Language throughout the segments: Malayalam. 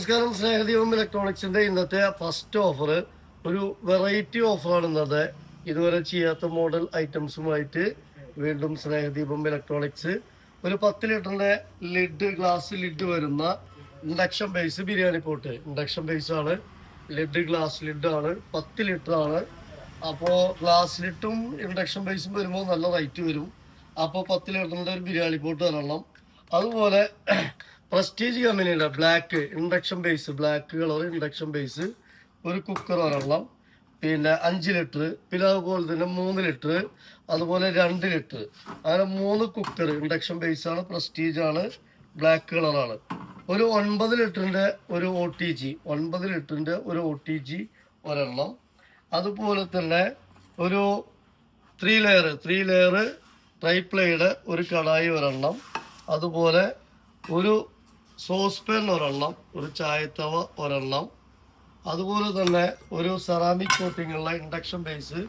നമസ്കാരം സ്നേഹദീപം ഇലക്ട്രോണിക്സിന്റെ ഇന്നത്തെ ഫസ്റ്റ് ഓഫർ ഒരു വെറൈറ്റി ഓഫറാണ് ഇന്നത്തെ ഇതുവരെ ചെയ്യാത്ത മോഡൽ ഐറ്റംസുമായിട്ട് വീണ്ടും സ്നേഹദീപം ഇലക്ട്രോണിക്സ്. ഒരു പത്ത് ലിറ്ററിന്റെ ലിഡ് ഗ്ലാസ് ലിഡ് വരുന്ന induction base biryani pot. Induction base ആണ് ലിഡ് ഗ്ലാസ് ലിഡ് ആണ് പത്ത് ലിറ്റർ ആണ്. അപ്പോൾ ഗ്ലാസ് ലിറ്റും ഇൻഡക്ഷൻ ബേസും വരുമ്പോൾ നല്ല റൈറ്റ് വരും. അപ്പോൾ പത്ത് ലിറ്ററിന്റെ ഒരു ബിരിയാണി പോട്ട് തരണം. അതുപോലെ പ്രസ്റ്റീജ് കമ്പനിയുടെ black induction base black colour induction base ഒരു കുക്കർ ഒരെണ്ണം പിന്നെ അഞ്ച് ലിറ്റർ പിന്നെ അതുപോലെ തന്നെ മൂന്ന് ലിറ്റർ അതുപോലെ രണ്ട് ലിറ്റർ അങ്ങനെ മൂന്ന് കുക്കർ ഇൻഡക്ഷൻ ബേസാണ് ആണ് പ്രസ്റ്റീജ് ആണ് ബ്ലാക്ക് കളറാണ് ഒരു ഒൻപത് ലിറ്ററിന്റെ ഒരു ഒ ടി ജി ഒൻപത് ലിറ്ററിന്റെ ഒരു ഒ ടി ജി ഒരെണ്ണം. അതുപോലെ തന്നെ ഒരു ത്രീ ലെയർ ത്രീ ലെയർ ട്രൈപ്ലയുടെ ഒരു കടായി ഒരെണ്ണം. അതുപോലെ ഒരു സോസ് പാൻ ഒരെണ്ണം ഒരു ചായത്തവ ഒരെണ്ണം അതുപോലെ തന്നെ ഒരു സെറാമിക് കോട്ടിംഗ് ഉള്ള ഇൻഡക്ഷൻ ബേസ്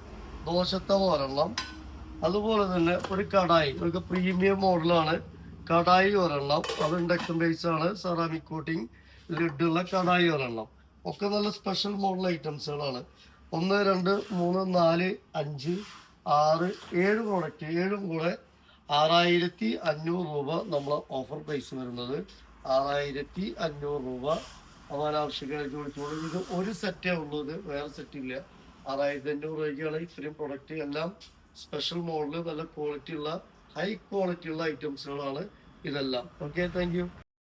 ദോശത്തവ ഒരെണ്ണം അതുപോലെ തന്നെ ഒരു കടായി ഒരു പ്രീമിയം മോഡലാണ് കടായി ഒരെണ്ണം അത് ഇൻഡക്ഷൻ ബേസ് ആണ്. സെറാമിക് കോട്ടിംഗ് ലിഡുള്ള കടായി ഒരെണ്ണം. ഒക്കെ നല്ല സ്പെഷ്യൽ മോഡൽ ഐറ്റംസുകളാണ് ഒന്ന് രണ്ട് മൂന്ന് നാല് അഞ്ച് ആറ് ഏഴ് പ്രോഡക്റ്റ് ഏഴും കൂടെ ആറായിരത്തി അഞ്ഞൂറ് രൂപ നമ്മൾ ഓഫർ പ്രൈസ് വരുന്നത്. ആറായിരത്തി അഞ്ഞൂറ് രൂപ അവൻ ആവശ്യക്കാർക്ക് വിളിച്ചോളൂ ഇത് ഒരു സെറ്റേ ഉള്ളത് വേറെ സെറ്റ് ഇല്ല ആറായിരത്തി അഞ്ഞൂറ് രൂപയ്ക്കാണ് ഇത്രയും പ്രൊഡക്റ്റ് എല്ലാം സ്പെഷ്യൽ മോഡൽ നല്ല ക്വാളിറ്റി ഉള്ള ഹൈ ക്വാളിറ്റി ഉള്ള ഐറ്റംസുകളാണ് ഇതെല്ലാം. Okay thank